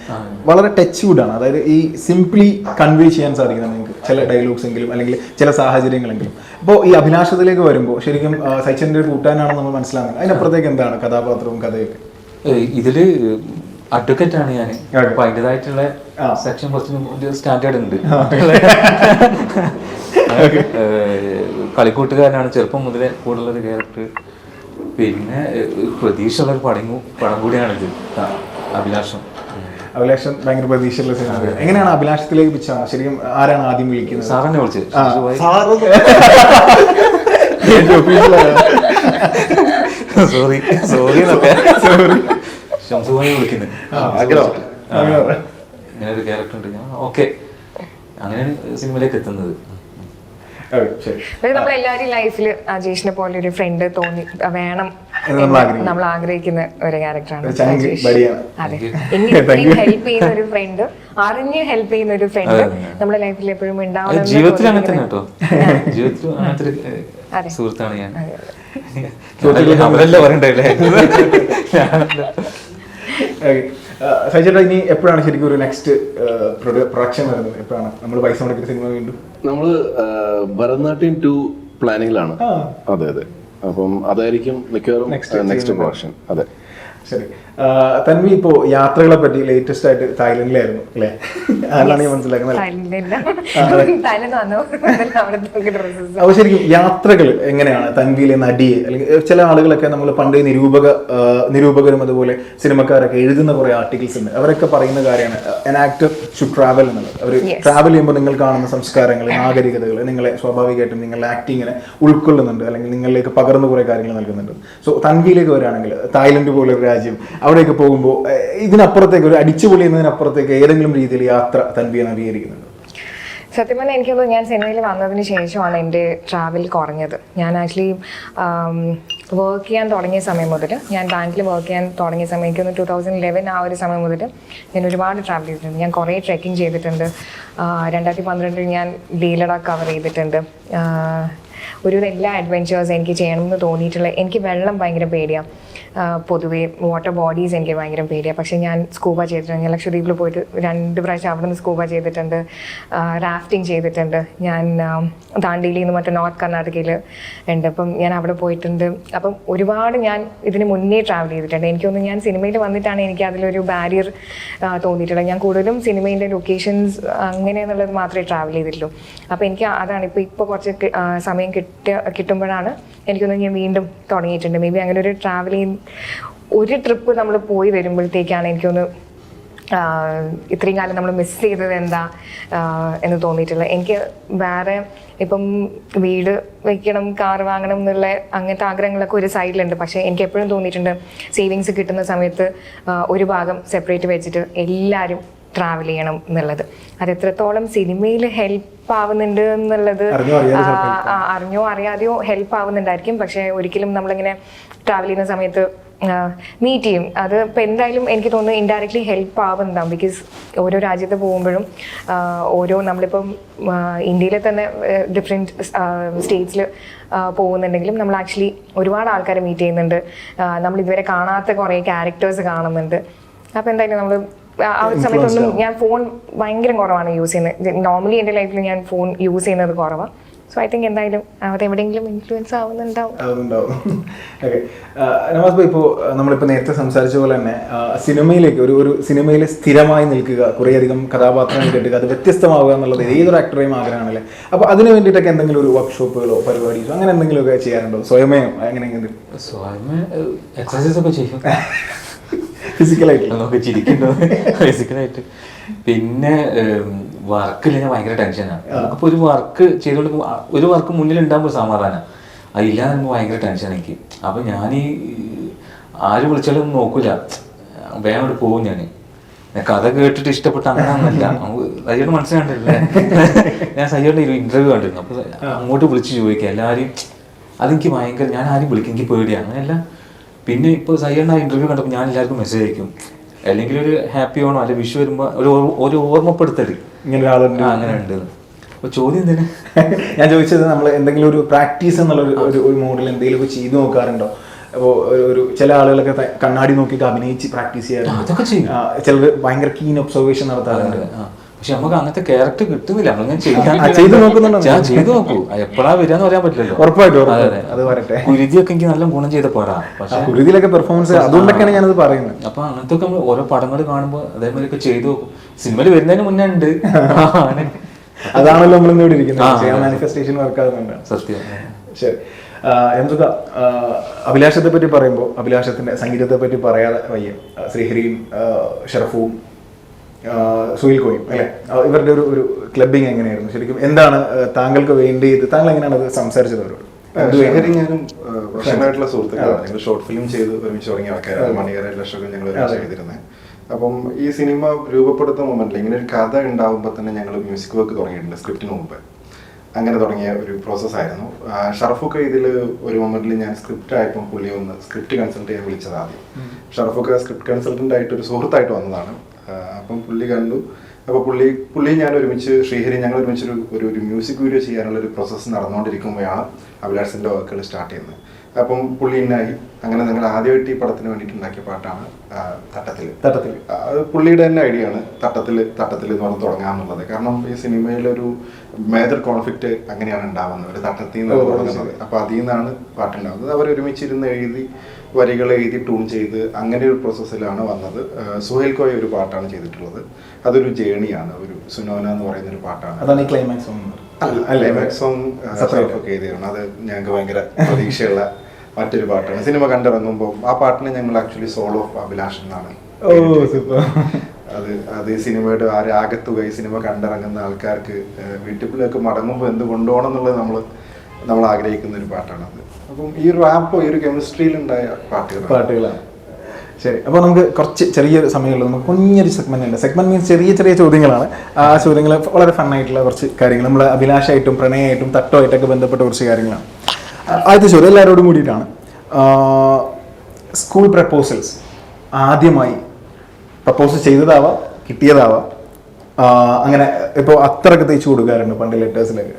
വളരെ ടച്ച് വുഡാണ് അതായത് ഈ സിംപ്ലി കൺവേ ചെയ്യാൻ സാധിക്കുന്ന നിങ്ങൾക്ക് ചില ഡയലോഗ്സ് എങ്കിലും അല്ലെങ്കിൽ ചില സാഹചര്യങ്ങളെങ്കിലും. അപ്പോൾ ഈ അഭിലാഷത്തിലേക്ക് വരുമ്പോൾ ശരിക്കും സച്ചിന്റെ സച്ചിന്റെ ഒരു കൂട്ടാനാണ് നമ്മൾ മനസ്സിലാകുന്നത് അതിനപ്പുറത്തേക്ക് എന്താണ് കഥാപാത്രവും കഥയൊക്കെ? ഇതിൽ ഇതിൽ അഡ്വക്കേറ്റ് ആണ് ഞാൻ Okay. അപ്പൊ അതിന്റെതായിട്ടുള്ള സെക്ഷൻ കുറച്ച് സ്റ്റാൻഡേർഡ് ഉണ്ട്. [laughs] കളിക്കൂട്ടുകാരനാണ് ചെറുപ്പം മുതലേ കൂടുതലൊരു ക്യാരക്ടർ പിന്നെ പ്രതീക്ഷയുള്ള ഒരു പടം പടം കൂടിയാണിത്. അഭിലാഷം. അഭിലാഷം ഭയങ്കര പ്രതീക്ഷയുള്ള സിനിമ എങ്ങനെയാണ് അഭിലാഷത്തിലേക്ക് പിച്ചാണ് ശരിക്കും ആരാണ് ആദ്യം വിളിക്കുന്നത്? സാറിനെ വിളിച്ചത് സോറി. സോറി സോറി ശംസുഭായി വിളിക്കുന്നത് വിളിക്കുന്നത് ഇങ്ങനെ ഒരു ക്യാരക്ടർ ഉണ്ട്. ഞാൻ ഓക്കെ അങ്ങനെയാണ് സിനിമയിലേക്ക് എത്തുന്നത്. ലൈഫിൽ അജീഷിനെ പോലെ ഒരു ഫ്രണ്ട് തോന്നി വേണം നമ്മൾ ആഗ്രഹിക്കുന്ന. ഒരു ക്യാരക്ടറാണ്. അതെ. ഹെൽപ്പ് ചെയ്യുന്ന ഒരു ഫ്രണ്ട് അറിഞ്ഞ് ഹെൽപ്പ് ചെയ്യുന്ന ഒരു ഫ്രണ്ട്. നമ്മുടെ ലൈഫിൽ എപ്പോഴും ജീവിതത്തിൽ അങ്ങനെ തന്നെ കേട്ടോ. ജീവിതത്തിൽ അങ്ങനത്തെ. സുഹൃത്താണ് ഞാൻ. പറയണ്ടല്ലേ [laughs] സജിയേട്ടാ ഇനി എപ്പോഴാണ് ശരിക്കും ഒരു നെക്സ്റ്റ് പ്രൊഡക്ഷൻ വരുന്നത്? എപ്പോഴാണ്? നമ്മൾ പൈസ മുടക്കിയ സിനിമ വീണ്ടും? നമ്മൾ ഭരതനാട്യം ടു പ്ലാനിങ്ങിലാണ്. അതെ അതെ. അപ്പം അതായിരിക്കും മിക്കവാറും നെക്സ്റ്റ് പ്രൊഡക്ഷൻ അതെ. ശരി. ആ, തൻവി ഇപ്പോ യാത്രകളെ പറ്റി ലേറ്റസ്റ്റ് ആയിട്ട് തായ്ലൻഡിലായിരുന്നു അല്ലേ? അതാണ് ഞാൻ മനസ്സിലാക്കുന്നത്? അപ്പൊ ശരിക്കും യാത്രകൾ എങ്ങനെയാണ് തൻവിയിലെ നടിയെ അല്ലെങ്കിൽ ചില ആളുകളൊക്കെ നമ്മൾ പണ്ട് നിരൂപക നിരൂപകരും അതുപോലെ സിനിമക്കാരൊക്കെ എഴുതുന്ന കുറെ ആർട്ടിക്കിൾസ് ഉണ്ട്. അവരൊക്കെ പറയുന്ന കാര്യമാണ് എൻ ആക്ടർ ഷുഡ് ട്രാവൽ എന്നുള്ളത്. അവർ. ട്രാവൽ ചെയ്യുമ്പോൾ നിങ്ങൾ കാണുന്ന സംസ്കാരങ്ങൾ നാഗരികതകൾ നിങ്ങളെ സ്വാഭാവികമായിട്ടും നിങ്ങളുടെ ആക്ടിങ്ങിനെ ഉൾക്കൊള്ളുന്നുണ്ട് അല്ലെങ്കിൽ നിങ്ങളിലേക്ക് പകർന്നു കുറെ കാര്യങ്ങൾ നൽകുന്നുണ്ട്. സോ തൻവിയിലേക്ക് വരാണെങ്കിൽ തായ്ലൻഡ് പോലെ ഒരു രാജ്യം അവിടേക്ക് പോകുമ്പോൾ ഇതിനപ്പുറത്തേക്ക് ഒരു അടിച്ചുപൊളി എന്നതിനപ്പുറത്തേക്ക് ഏതെങ്കിലും രീതിയിൽ യാത്ര തൻവിയെ നവീകരിക്കുന്നുണ്ട്? സത്യം പറഞ്ഞാൽ എനിക്ക് തോന്നുന്നു ഞാൻ സിനിമയിൽ വന്നതിന് ശേഷമാണ് എന്റെ ട്രാവൽ കുറഞ്ഞത്. ഞാൻ ആക്ച്വലി വർക്ക് ചെയ്യാൻ തുടങ്ങിയ സമയം മുതൽ ഞാൻ ബാങ്കിൽ വർക്ക് ചെയ്യാൻ തുടങ്ങിയ സമയം എനിക്ക് ടൂ തൗസൻഡ് ഇലവൻ ആ ഒരു സമയം മുതൽ ഞാൻ ഒരുപാട് ട്രാവൽ ചെയ്തിട്ടുണ്ട്. ഞാൻ കുറേ ട്രെക്കിംഗ് ചെയ്തിട്ടുണ്ട്. രണ്ടായിരത്തി പന്ത്രണ്ടിൽ ഞാൻ ഡീലഡ കവർ ചെയ്തിട്ടുണ്ട്. ഒരു എല്ലാ അഡ്വഞ്ചേഴ്സ് എനിക്ക് ചെയ്യണം എന്ന് തോന്നിയിട്ടുള്ള എനിക്ക് വെള്ളം ഭയങ്കര പേടിയാണ് പൊതുവേ വാട്ടർ ബോഡീസ് എനിക്ക് ഭയങ്കര പേടിയാണ് പക്ഷേ ഞാൻ സ്കൂബ ചെയ്തിട്ടുണ്ട്. ഞാൻ ലക്ഷദ്വീപിൽ പോയിട്ട് രണ്ട് പ്രാവശ്യം അവിടെ നിന്ന് സ്കൂബ ചെയ്തിട്ടുണ്ട് റാഫ്റ്റിംഗ് ചെയ്തിട്ടുണ്ട്. ഞാൻ ദാണ്ടിയിൽ നിന്ന് മറ്റേ നോർത്ത് കർണാടകയിൽ ഉണ്ട്. അപ്പം ഞാൻ അവിടെ പോയിട്ടുണ്ട്. അപ്പം ഒരുപാട് ഞാൻ ഇതിന് മുന്നേ ട്രാവൽ ചെയ്തിട്ടുണ്ട്. എനിക്കൊന്ന് ഞാൻ സിനിമയിൽ വന്നിട്ടാണ് എനിക്ക് അതിലൊരു ബാരിയർ തോന്നിയിട്ടുള്ളത്. ഞാൻ കൂടുതലും സിനിമയിന്റെ ലൊക്കേഷൻസ് അങ്ങനെ എന്നുള്ളത് മാത്രമേ ട്രാവൽ ചെയ്തിട്ടുള്ളൂ. അപ്പോൾ എനിക്ക് അതാണ് ഇപ്പോൾ ഇപ്പോൾ കുറച്ച് സമയം ആ, കിട്ടുക കിട്ടുമ്പോഴാണ് എനിക്കൊന്ന് ഞാൻ വീണ്ടും തുടങ്ങിയിട്ടുണ്ട്. മേ ബി അങ്ങനെ ഒരു ട്രാവലിംഗ് ഒരു ട്രിപ്പ് നമ്മൾ പോയി വരുമ്പോഴത്തേക്കാണ് എനിക്കൊന്ന് ഇത്രയും കാലം നമ്മൾ മിസ് ചെയ്തത് എന്താ എന്ന് തോന്നിയിട്ടുള്ളത്. എനിക്ക് വേറെ ഇപ്പം വീട് വെക്കണം കാർ വാങ്ങണം എന്നുള്ള അങ്ങനത്തെ ആഗ്രഹങ്ങളൊക്കെ ഒരു സൈഡിലുണ്ട് പക്ഷേ എനിക്ക് എപ്പോഴും തോന്നിയിട്ടുണ്ട് സേവിങ്സ് കിട്ടുന്ന സമയത്ത് ഒരു ഭാഗം സെപ്പറേറ്റ് വെച്ചിട്ട് എല്ലാവരും ട്രാവൽ ചെയ്യണം എന്നുള്ളത്. അത് എത്രത്തോളം സിനിമയിൽ ഹെൽപ്പ് ആവുന്നുണ്ട് എന്നുള്ളത് അറിഞ്ഞോ അറിയാതെയോ ഹെൽപ്പ് ആവുന്നുണ്ടായിരിക്കും. പക്ഷേ ഒരിക്കലും നമ്മളിങ്ങനെ ട്രാവൽ ചെയ്യുന്ന സമയത്ത് മീറ്റ് ചെയ്യും. അത് ഇപ്പം എന്തായാലും എനിക്ക് തോന്നുന്നു ഇൻഡയറക്ട്ലി ഹെൽപ്പ് ആവുന്നതാണ്. ബിക്കോസ് ഓരോ രാജ്യത്ത് പോകുമ്പോഴും ഓരോ നമ്മളിപ്പം ഇന്ത്യയിലെ തന്നെ ഡിഫറെന്റ് സ്റ്റേറ്റ്സിൽ പോകുന്നുണ്ടെങ്കിലും നമ്മൾ ആക്ച്വലി ഒരുപാട് ആൾക്കാരെ മീറ്റ് ചെയ്യുന്നുണ്ട്. നമ്മൾ ഇതുവരെ കാണാത്ത കുറേ ക്യാരക്ടേഴ്സ് കാണുന്നുണ്ട്. അപ്പോൾ എന്തായാലും നമ്മൾ ആ ഒരു സമയത്തൊന്നും ഞാൻ ഫോൺ ഭയങ്കര കുറവാണ് യൂസ് ചെയ്യുന്നത്. നോർമലി എന്റെ ലൈഫിൽ ഞാൻ ഫോൺ യൂസ് ചെയ്യുന്നത് കുറവാണ് സോ ഐ തിങ്ക് എന്തായാലും അത് എവിടെയെങ്കിലും ഇൻഫ്ലുവൻസ് ആവുന്നുണ്ടാവും. [laughs] നവാസ് ഇപ്പോൾ നമ്മളിപ്പോൾ നേരത്തെ സംസാരിച്ച പോലെ തന്നെ സിനിമയിലേക്ക് ഒരു ഒരു സിനിമയിൽ സ്ഥിരമായി നിൽക്കുക കുറേയധികം കഥാപാത്രങ്ങൾ കിട്ടുക അത് വ്യത്യസ്തമാവുക എന്നുള്ളത് ഏതൊരു ആക്ടറേയും ആഗ്രഹമാണല്ലേ? അപ്പോൾ അതിനു വേണ്ടിയിട്ടൊക്കെ എന്തെങ്കിലും ഒരു വർക്ക്ഷോപ്പുകളോ പരിപാടീസോ അങ്ങനെ എന്തെങ്കിലുമൊക്കെ ചെയ്യാറുണ്ടോ? സ്വയമേ അങ്ങനെ സ്വയമേ സ്വയം എക്സസൈസ് ഒക്കെ ചെയ്യും. [laughs] ഫിസിക്കലായിട്ട് [laughs] നമുക്ക് ചിരിക്കണ്ടോ ഫിസിക്കലായിട്ട് പിന്നെ വർക്കിൽ ഞാൻ ഭയങ്കര ടെൻഷനാണ് അപ്പൊ ഒരു വർക്ക് ചെയ്തോണ്ട് ഒരു വർക്ക് മുന്നിൽ ഉണ്ടാകുമ്പോൾ സമാധാനം. അതില്ലാതെ നമുക്ക് ഭയങ്കര ടെൻഷൻ എനിക്ക് അപ്പൊ ഞാൻ ഈ ആര് വിളിച്ചാലും നോക്കൂല. വേഗം അവിടെ പോകും ഞാൻ കഥ കേട്ടിട്ട് ഇഷ്ടപ്പെട്ട അങ്ങനെയൊന്നല്ല സയ്യോട് മനസ്സിലാണ്ടല്ലേ [laughs] ഞാൻ സയ്യോടെ ഒരു ഇന്റർവ്യൂ കണ്ടിരുന്നു. അപ്പൊ അങ്ങോട്ട് വിളിച്ച് ചോദിക്കുക. എല്ലാവരും അതെനിക്ക് ഭയങ്കര ഞാൻ ആരും വിളിക്കും എനിക്ക് പേടിയാണ് അങ്ങനെയല്ല. പിന്നെ ഇപ്പോൾ സയ്യണ്ണ ഇന്റർവ്യൂ കണ്ടപ്പോൾ ഞാൻ എല്ലാവർക്കും മെസ്സേജ് അയക്കും. അല്ലെങ്കിൽ ഒരു ഹാപ്പി ഓണോ അല്ലെങ്കിൽ വിഷു വരുമ്പോൾ ഒരു ഒരു ഓർമ്മപ്പെടുത്തൽ. ഇങ്ങനെ ഒരാളുണ്ട്. അങ്ങനെ ഉണ്ട് അപ്പോൾ ചോദ്യം തന്നെ [laughs] ഞാൻ ചോദിച്ചത് നമ്മൾ എന്തെങ്കിലും ഒരു പ്രാക്ടീസ് എന്നുള്ള ഒരു- ഒരു മോഡിൽ എന്തെങ്കിലുമൊക്കെ ചെയ്തു നോക്കാറുണ്ടോ? അപ്പോൾ ഒരു ചില ആളുകളൊക്കെ കണ്ണാടി നോക്കിയിട്ട് അഭിനയിച്ച് പ്രാക്ടീസ് ചെയ്യാറുണ്ട്. അതൊക്കെ ചെയ്യും. ചിലർ ഭയങ്കര കീൻ ഒബ്സർവേഷൻ നടത്താറുണ്ട്. പക്ഷെ നമുക്ക് അങ്ങനത്തെ ക്യാരക്ടർ കിട്ടുന്നില്ല. നമ്മളിങ്ങനെ ചെയ്യാൻ ചെയ്ത് നോക്കുന്നുണ്ടോ? ഞാൻ ചെയ്തു നോക്കൂ. എപ്പോഴാ വരാന്ന് പറയാൻ പറ്റില്ലല്ലോ. ഉറപ്പായിട്ടും, അതെ, വരട്ടെ. കുരുതിയൊക്കെ എനിക്ക് നല്ല ഗുണം ചെയ്ത പോരാ. പക്ഷെ കുരുതിയിലൊക്കെ പെർഫോമൻസ് അതുകൊണ്ടൊക്കെയാണ് ഞാനത് പറയുന്നത്. അപ്പൊ അങ്ങനത്തെ ഒക്കെ നമ്മൾ ഓരോ പടങ്ങൾ കാണുമ്പോൾ അതേമാതിരി ഒക്കെ ചെയ്തു നോക്കും. സിനിമയിൽ വരുന്നതിന് മുന്നേ ഉണ്ട് അതാണല്ലോ നമ്മൾ ഇവിടെ ഇരിക്കുന്നത്. മാനിഫെസ്റ്റേഷൻ വർക്ക് സത്യം. ശരി. എന്തുക അഭിലാഷത്തെ പറ്റി പറയുമ്പോൾ അഭിലാഷത്തിന്റെ സംഗീതത്തെ പറ്റി പറയാതെ വയ്യ. ശ്രീഹരിയും ഷറഫും സുഹിൽ കോയും അല്ലെ? ഇവരുടെ ഒരു ഒരു ക്ലബിങ് എങ്ങനെയായിരുന്നു? ശരിക്കും എന്താണ് താങ്കൾക്ക് താങ്കൾക്ക് വേണ്ടിയത് താങ്കൾ എങ്ങനെയാണ് അത് സംസാരിച്ചത് അവരോട്? ഞാനും സുഹൃത്തുക്കളാണ്. ഞങ്ങൾ ഷോർട്ട് ഫിലിം ചെയ്ത് ഒരുമിച്ച് തുടങ്ങിയ ആൾക്കാരാണ്. മണിയറ ലക്ഷകം ഞങ്ങൾ ഒരുമിച്ച് ചെയ്തിരുന്നത് അപ്പം ഈ സിനിമ രൂപപ്പെടുത്തുന്ന മൊമെന്റിൽ ഇങ്ങനെ ഒരു കഥ ഉണ്ടാവുമ്പോൾ തന്നെ ഞങ്ങൾ മ്യൂസിക് വർക്ക് തുടങ്ങിയിട്ടുണ്ട് സ്ക്രിപ്റ്റിന് മുമ്പ്. അങ്ങനെ തുടങ്ങിയ ഒരു പ്രോസസ് ആയിരുന്നു. ഷറഫൊക്കെ ഇതിൽ ഒരു മൊമെന്റിൽ ഞാൻ സ്ക്രിപ്റ്റ് ആയപ്പോൾ പുള്ളി ഒന്ന് സ്ക്രിപ്റ്റ് കൺസൾട്ട് ചെയ്യാൻ വിളിച്ചത് ആദ്യം. ഷറഫൊക്കെ സ്ക്രിപ്റ്റ് കൺസൾട്ടന്റ് ആയിട്ട് ഒരു സുഹൃത്തായിട്ട് വന്നതാണ്. അപ്പം പുള്ളി കണ്ടു. അപ്പോൾ പുള്ളി പുള്ളി ഞാൻ ഒരുമിച്ച് ശ്രീഹരി ഞങ്ങൾ ഒരുമിച്ച് ഒരു ഒരു മ്യൂസിക് വീഡിയോ ചെയ്യാനുള്ള ഒരു പ്രോസസ്സ് നടന്നുകൊണ്ടിരിക്കുമ്പോഴാണ് അഭിലാഷിന്റെ വർക്കുകൾ സ്റ്റാർട്ട് ചെയ്യുന്നത്. അപ്പം പുള്ളി ഇന്നായി. അങ്ങനെ ഞങ്ങൾ ആദ്യമായിട്ട് ഈ പടത്തിന് വേണ്ടിയിട്ട് ഉണ്ടാക്കിയ പാട്ടാണ് തട്ടത്തിൽ തട്ടത്തിൽ അത് പുള്ളിയുടെ തന്നെ ഐഡിയ ആണ്. തട്ടത്തിൽ തട്ടത്തിൽ എന്ന് പറഞ്ഞ് തുടങ്ങാമെന്നുള്ളത് കാരണം ഈ സിനിമയിലൊരു മേജർ കോൺഫ്ലിക്റ്റ് അങ്ങനെയാണ് ഉണ്ടാവുന്നത്. ഒരു തട്ടത്തിൽ നിന്ന് തുടങ്ങുന്നത്. അപ്പൊ അതിൽ നിന്നാണ് പാട്ടുണ്ടാവുന്നത്. അവർ ഒരുമിച്ചിരുന്ന് എഴുതി വരികൾ എഴുതി ട്യൂൺ ചെയ്ത് അങ്ങനെ ഒരു പ്രോസസ്സിലാണ് വന്നത്. സുഹേൽ കോയ ഒരു പാട്ടാണ് ചെയ്തിട്ടുള്ളത്. അതൊരു ജേണിയാണ് ഒരു സുനോന എന്ന് പറയുന്ന ഒരു പാട്ടാണ്. അതാണ് ക്ലൈമാക്സ് അല്ലേ സോങ് ഒക്കെ എഴുതിയാണ് അത് ഞങ്ങൾക്ക് ഭയങ്കര പ്രതീക്ഷയുള്ള മറ്റൊരു പാട്ടാണ്. സിനിമ കണ്ടിറങ്ങുമ്പോൾ ആ പാട്ടിനെ ഞങ്ങൾ ആക്ച്വലി സോൾ ഓഫ് അഭിലാഷ് എന്നാണ് അത് അത് സിനിമയുടെ ആ രാഗത്തുക സിനിമ കണ്ടിറങ്ങുന്ന ആൾക്കാർക്ക് വീട്ടിലേക്ക് മടങ്ങുമ്പോൾ എന്ത് കൊണ്ടുപോകണം എന്നുള്ളത് നമ്മൾ നമ്മൾ ആഗ്രഹിക്കുന്ന ഒരു പാട്ടാണ് അത്. അപ്പം ഈ റാപ്പോ ഈ ഒരു കെമിസ്ട്രിയിൽ ഉണ്ടായ പാട്ടുകളാണ്. ശരി അപ്പോൾ നമുക്ക് കുറച്ച് ചെറിയൊരു സമയമുള്ളൂ. നമുക്ക് കുഞ്ഞൊരു സെഗ്മെന്റ് ഉണ്ട്. സെഗ്മെന്റ് മീൻസ് ചെറിയ ചെറിയ ചോദ്യങ്ങളാണ്. ആ ചോദ്യങ്ങൾ വളരെ ഫണ്ണായിട്ടുള്ള കുറച്ച് കാര്യങ്ങൾ. നമ്മൾ അഭിലാഷമായിട്ടും പ്രണയമായിട്ടും തട്ടുമായിട്ടൊക്കെ ബന്ധപ്പെട്ട കുറച്ച് കാര്യങ്ങളാണ്. ആദ്യത്തെ ചോദ്യം എല്ലാവരോടും കൂടിയിട്ടാണ്. സ്കൂൾ പ്രപ്പോസൽസ് ആദ്യമായി പ്രപ്പോസ് ചെയ്തതാവാം കിട്ടിയതാവാം. അങ്ങനെ ഇപ്പോൾ അത്രയൊക്കെ തേച്ച് കൊടുക്കാറുണ്ട് പണ്ട് ലെറ്റേഴ്സിലൊക്കെ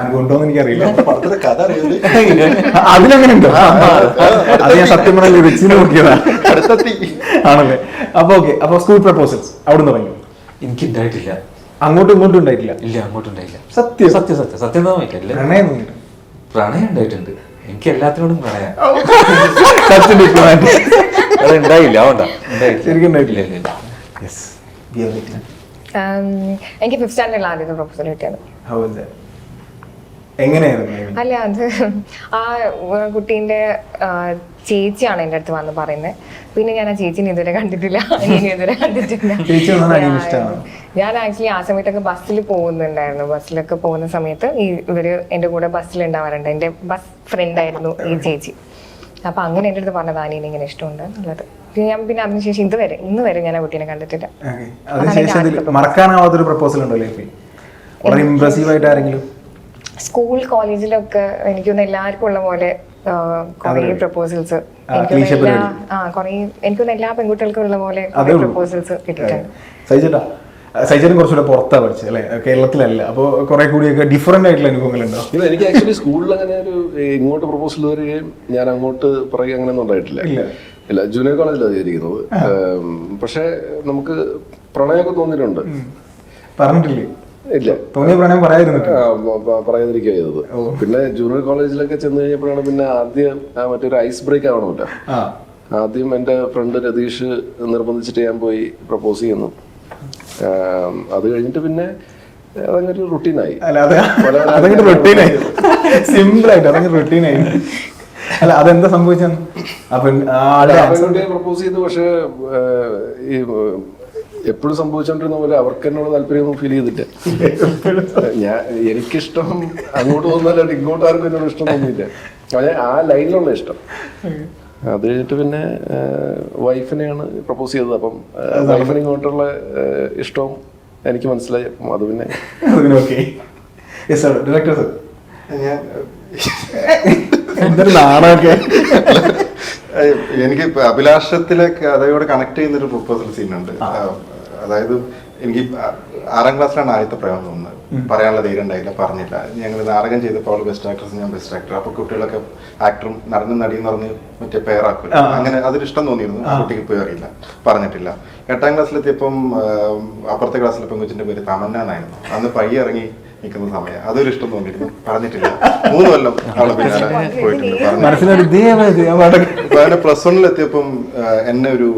അനുഭവം ഉണ്ടോ എന്ന് എനിക്കറിയില്ല പടത്തിന്റെ കഥ അറിയാതെ. [laughs] അതിലങ്ങനെ ഉണ്ടോ അത് ഞാൻ സത്യം പറഞ്ഞ വെച്ച് നോക്കിയതാണ് ആണല്ലേ? അപ്പൊ ഓക്കെ അപ്പൊ സ്കൂൾ പ്രപ്പോസൽസ് അവിടെ നിന്ന് തുടങ്ങി. എനിക്ക് ഉണ്ടായിട്ടില്ല അങ്ങോട്ടും ഇങ്ങോട്ടും ഉണ്ടായിട്ടില്ല? ഇല്ല അങ്ങോട്ടും ഉണ്ടായില്ല സത്യം സത്യം. സത്യം സത്യം നോക്കില്ല പ്രണയം പ്രണയം ഉണ്ടായിട്ടുണ്ട്. എനിക്ക് എല്ലാത്തിനോടും പ്രണയം. സത്യം diplomatic. അത് ഉണ്ടായില്ല അതുകൊണ്ടാ ശരിക്കും ഉണ്ടായിട്ടില്ല. Um, എനിക്ക് ഫിഫ്ത് സ്റ്റാൻഡേർഡിൽ ആദ്യത്തെ പ്രൊഫസർ കിട്ടിയത്. How was that? എങ്ങനെയായിരുന്നു അല്ല അത് ആ കുട്ടീന്റെ ചേച്ചിയാണ് എന്റെ അടുത്ത് വന്ന് പറയുന്നത് പിന്നെ ഞാൻ ആ ചേച്ചിനെ ഇതുവരെ കണ്ടിട്ടില്ല. അനിയനെ ഇതുവരെ കണ്ടിട്ടില്ല. ഞാൻ- ആക്ച്വലി ആ സമയത്തൊക്കെ ബസ്സിൽ പോകുന്നുണ്ടായിരുന്നു. ബസ്സിലൊക്കെ പോകുന്ന സമയത്ത് ഈ ഇവർ എന്റെ കൂടെ ബസ്സിൽ ഉണ്ടാവാറുണ്ട്. എന്റെ ബസ് ഫ്രണ്ട് ആയിരുന്നു ഈ ചേച്ചി. അപ്പൊ അങ്ങനെ എന്റെ അടുത്ത് പറഞ്ഞത് അനിയനെ ഇങ്ങനെ ഇഷ്ടമുണ്ട് എന്നുള്ളത്. ഞാൻ പിന്നെ അതിനുശേഷം ഇതുവരെ ഇന്ന് വരെ ഞാൻ ആ കുട്ടീനെ കണ്ടിട്ടില്ല. അതിനുശേഷം മറക്കാനാവാത്തൊരു പ്രപ്പോസൽ ഉണ്ടോ ലൈഫിൽ വളരെ ഇംപ്രസീവ് ആയിട്ട് ആരെങ്കിലും? സ്കൂൾ കോളേജിലൊക്കെ എനിക്ക് തോന്നുന്നു എല്ലാവർക്കും ഉള്ള പോലെ കുറേ പ്രപ്പോസൽസ് ആ, cliche ആ കുറേ എനിക്ക് തോന്നുന്നു എല്ലാ പെൺകുട്ടികൾക്കും ഉള്ള പോലെ അതേ പ്രപ്പോസൽസ് കിട്ടിയിട്ടുണ്ട്. സൈജേട്ടാ സൈജേട്ടൻ കുറച്ചുകൂടെ പുറത്താ പഠിച്ചത് അല്ലെ? കേരളത്തിലല്ല. അപ്പോൾ കുറെ കൂടിയൊക്കെ ഡിഫറെന്റ് ആയിട്ടുള്ള അനുഭവങ്ങളുണ്ടോ? ഇല്ല എനിക്ക് ആക്ച്വലി സ്കൂളിൽ അങ്ങനെ ഒരു ഇങ്ങോട്ട് പ്രപ്പോസൽ വരികയും ഞാൻ അങ്ങോട്ട് പറയുക അങ്ങനെ ഒന്നും ഉണ്ടായിട്ടില്ല. ഇല്ല. ജൂനിയർ കോളേജിലാണ് ചെയ്തിരിക്കുന്നത് പക്ഷെ പക്ഷേ നമുക്ക് പ്രണയമൊക്കെ തോന്നിയിട്ടുണ്ട്. പറഞ്ഞിട്ടില്ലേ? ഇല്ല. തോന്നിയ പ്രണയം പറയാതിരുന്നിട്ട് പറയാതിരിക്കുക ചെയ്തത്. പിന്നെ ജൂനിയർ കോളേജിലൊക്കെ ചെന്ന് കഴിഞ്ഞപ്പോഴാണ് പിന്നെ ആദ്യം മറ്റൊരു ഐസ് ബ്രേക്ക് ആവണമല്ലോ ആദ്യം എന്റെ ഫ്രണ്ട് രതീഷ് നിർബന്ധിച്ചിട്ട് ഞാൻ പോയി പ്രപ്പോസ് ചെയ്യുന്നു. അത് കഴിഞ്ഞിട്ട് പിന്നെ അതങ്ങനെ റുട്ടീനായി. അതങ്ങനെ റൊട്ടീനായി. സിമ്പിൾ ആയിട്ട് അതങ്ങനെ റുട്ടീനായി. അല്ല അതെന്താ സംഭവിച്ചു പ്രപ്പോസ് ചെയ്തു പക്ഷേ ഈ എപ്പോഴും സംഭവിച്ചോണ്ടിരുന്ന പോലെ അവർക്ക് എന്നോട് താല്പര്യമൊന്നും ഫീൽ ചെയ്തില്ല. ഞാൻ എനിക്കിഷ്ടം അങ്ങോട്ട് തോന്നുന്നല്ലാണ്ട് ഇങ്ങോട്ട് ആർക്കും എന്നോട് ഇഷ്ടം തോന്നിയില്ല. അതെ ആ ലൈനിലുള്ള ഇഷ്ടം. അത് കഴിഞ്ഞിട്ട് പിന്നെ വൈഫിനെയാണ് പ്രപ്പോസ് ചെയ്തത്. അപ്പം വൈഫിന് ഇങ്ങോട്ടുള്ള ഇഷ്ടവും എനിക്ക് മനസ്സിലായി. അപ്പം അത് പിന്നെ ഡയറക്ടർ സാർ ഞാൻ എന്തൊരു നാണമൊക്കെ ഏഹ് [laughs] എനിക്ക് അഭിലാഷത്തിലെ കഥയോട് കണക്ട് ചെയ്യുന്ന ഒരു പ്രൊപ്പോസൽ സീൻ ഉണ്ട്. അതായത് എനിക്ക് ആറാം ക്ലാസ്സിലാണ് ആദ്യത്തെ പ്രയോഗം തോന്നുന്നത്. പറയാനുള്ള ധൈര്യം ഉണ്ടായില്ല പറഞ്ഞില്ല. ഞങ്ങൾ നാടകം ചെയ്തപ്പോൾ അവൾ ബെസ്റ്റ് ആക്ട്രസ് ഞാൻ ബെസ്റ്റ് ആക്ടർ അപ്പൊ കുട്ടികളൊക്കെ ആക്ടറും നടനും നടിയും പറഞ്ഞ് മറ്റേ പേരാക്കും അങ്ങനെ അതൊരു ഇഷ്ടം തോന്നിയിരുന്നു. ആ. കുട്ടിക്ക് പോയി അറിയില്ല പറഞ്ഞിട്ടില്ല. എട്ടാം ക്ലാസ്സിലെത്തിയപ്പം അപ്പുറത്തെ ക്ലാസ്സിലെ പെങ്കുച്ചിന്റെ പേര് തമന്ന എന്നായിരുന്നു അന്ന് പയ്യെ ഇറങ്ങി നിൽക്കുന്ന സമയം. അതൊരു ഇഷ്ടം തോന്നിയിരുന്നു പറഞ്ഞിട്ടില്ല. മൂന്ന് കൊല്ലം അവളെ പിന്നാലെ പോയിട്ടുണ്ട്. ഇപ്പൊ പ്ലസ് വണ്ണിൽ എത്തിയപ്പം എന്നെ ഒരു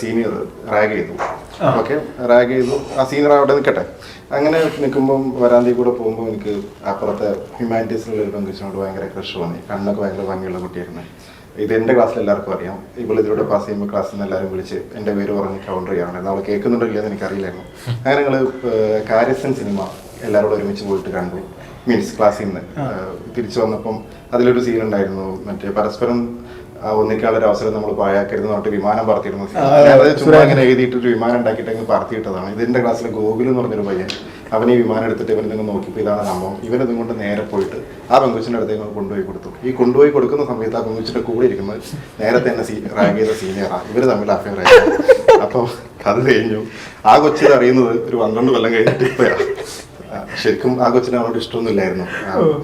സീനിയർ റാഗ് ചെയ്തു. ഓക്കെ? റാഗ് ചെയ്തു. ആ സീനിയർ അവിടെ നിൽക്കട്ടെ. അങ്ങനെ നിൽക്കുമ്പം വരാന്തി കൂടെ പോകുമ്പോൾ എനിക്ക് അപ്പുറത്തെ ഹ്യൂമാനിറ്റീസിലുള്ള ഒരു പെങ്കുച്ചിനോട് ഭയങ്കര ക്രഷ് തോന്നി കണ്ണൊക്കെ ഭയങ്കര ഭംഗിയുള്ള കുട്ടിയായിരുന്നു. ഇത് എന്റെ ക്ലാസ്സിൽ എല്ലാവർക്കും അറിയാം. ഇവൾ ഇതിലൂടെ പാസ് ചെയ്യുമ്പോൾ ക്ലാസ്സിൽ നിന്ന് എല്ലാവരും വിളിച്ച് എന്റെ പേര് പറഞ്ഞ് കൗണ്ടർ ചെയ്യണം അവൾ കേൾക്കുന്നുണ്ടോ ഇല്ലയെന്ന് എനിക്കറിയില്ലായിരുന്നു. അങ്ങനെ ഞങ്ങൾ കാര്യസൻ സിനിമ എല്ലാവരോടും ഒരുമിച്ച് പോയിട്ട് കണ്ടു. മീൻസ് ക്ലാസ്സിൽ നിന്ന്. തിരിച്ചു വന്നപ്പം അതിലൊരു സീൻ ഉണ്ടായിരുന്നു. മറ്റേ പരസ്പരം ഒന്നിക്കാനുള്ള ഒരു അവസരം നമ്മൾ പാഴാക്കരുത് പറഞ്ഞിട്ട് വിമാനം പറത്തിയിരുന്നു. ചുമ്മാ ഇങ്ങനെ എഴുതിയിട്ട് ഒരു വിമാനം ഉണ്ടാക്കിയിട്ട് അങ്ങ് പറത്തിയിട്ടതാണ്. ഇതിന്റെ ക്ലാസ്സിലെ ഗോകുൽ എന്ന് പറഞ്ഞൊരു പയ്യൻ. അവൻ ഈ വിമാനം എടുത്തിട്ട് ഇവൻ നിങ്ങൾ നോക്കിയപ്പോൾ ഇതാണ് സംഭവം. ഇവനതും കൊണ്ട് നേരെ പോയിട്ട് ആ പെങ്കുച്ചിന്റെ അടുത്തേക്ക് കൊണ്ടുപോയി കൊടുത്തു. ഈ കൊണ്ടുപോയി കൊടുക്കുന്ന സമയത്ത് ആ പെങ്കുച്ചിന്റെ കൂടെ ഇരിക്കുന്നത് നേരത്തെ തന്നെ സീ റാങ്ക് ചെയ്ത സീനിയറാണ് ഇവർ തമ്മിൽ അഫയർ ആയിരുന്നു അപ്പോൾ അത് കഴിഞ്ഞു. ആ കൊച്ചിത് അറിയുന്നത് ഒരു പന്ത്രണ്ട് കൊല്ലം കഴിഞ്ഞിട്ട് ഇപ്പോഴാണ് ശരിക്കും ആ കൊച്ചിന് അവനോട് ഇഷ്ടമൊന്നുമില്ലായിരുന്നു.